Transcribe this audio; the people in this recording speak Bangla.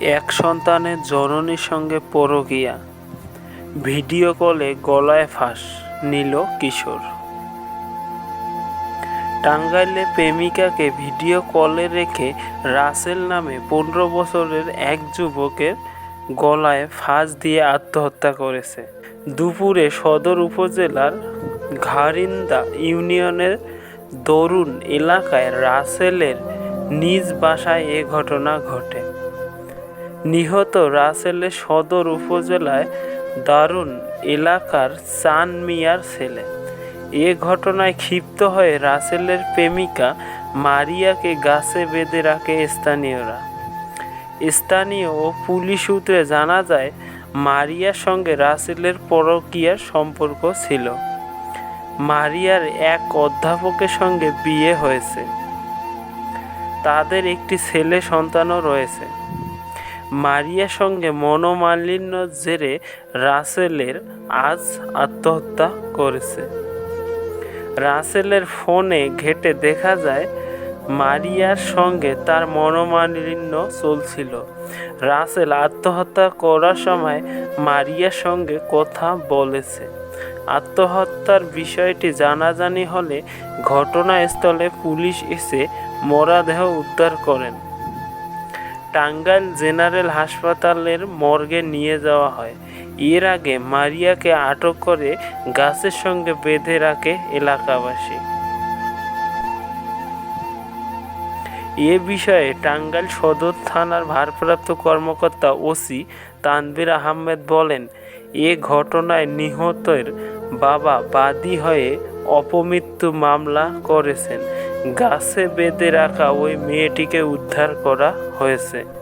এক সন্তানের জননীর সঙ্গে পরকীয়া ভিডিও কলে গলায় ফাঁস নিল কিশোর। টাঙ্গাইলে প্রেমিকাকে ভিডিও কলে রেখে রাসেল নামে পনেরো বছরের এক যুবকের গলায় ফাঁস দিয়ে আত্মহত্যা করেছে। দুপুরে সদর উপজেলার ঘারিন্দা ইউনিয়নের দরুন এলাকায় রাসেলের নিজ বাসায় এ ঘটনা ঘটে। নিহত রাসেলের সদর উপজেলায় দারুণ এলাকার চান মিয়ার ছেলে। এ ঘটনায় ক্ষিপ্ত হয়ে রাসেলের প্রেমিকা মারিয়াকে গাছে বেঁধে রাখে স্থানীয়রা। স্থানীয় ও পুলিশ সূত্রে জানা যায়, মারিয়ার সঙ্গে রাসেলের পরকীয়ার সম্পর্ক ছিল। মারিয়ার এক অধ্যাপকের সঙ্গে বিয়ে হয়েছে। তাদের একটি ছেলে সন্তানও রয়েছে। মারিয়ার সঙ্গে মনোমালিন্য জেরে রাসেলের আজ আত্মহত্যা করেছে। রাসেলের ফোনে ঘেটে দেখা যায়, মারিয়ার সঙ্গে তার মনোমালিন্য চলছিল। রাসেল আত্মহত্যা করার সময় মারিয়ার সঙ্গে কথা বলেছে। আত্মহত্যার বিষয়টি জানাজানি হলে ঘটনাস্থলে পুলিশ এসে মরাদেহ উদ্ধার করেন। টাঙ্গাইল জেনারেল হাসপাতালের মর্গে নিয়ে যাওয়া হয়। এর আগে মারিয়াকে আটক করে গাছের সঙ্গে বেঁধে রাখে এলাকাবাসী। এ বিষয়ে টাঙ্গাইল সদর থানার ভারপ্রাপ্ত কর্মকর্তা ওসি তানভীর আহমেদ বলেন, এ ঘটনায় নিহতের বাবা বাদী হয়ে অপমৃত্যু মামলা করেছেন। গাছে বেঁধে রাখা ওই মেয়েটিকে উদ্ধার করা হয়েছে।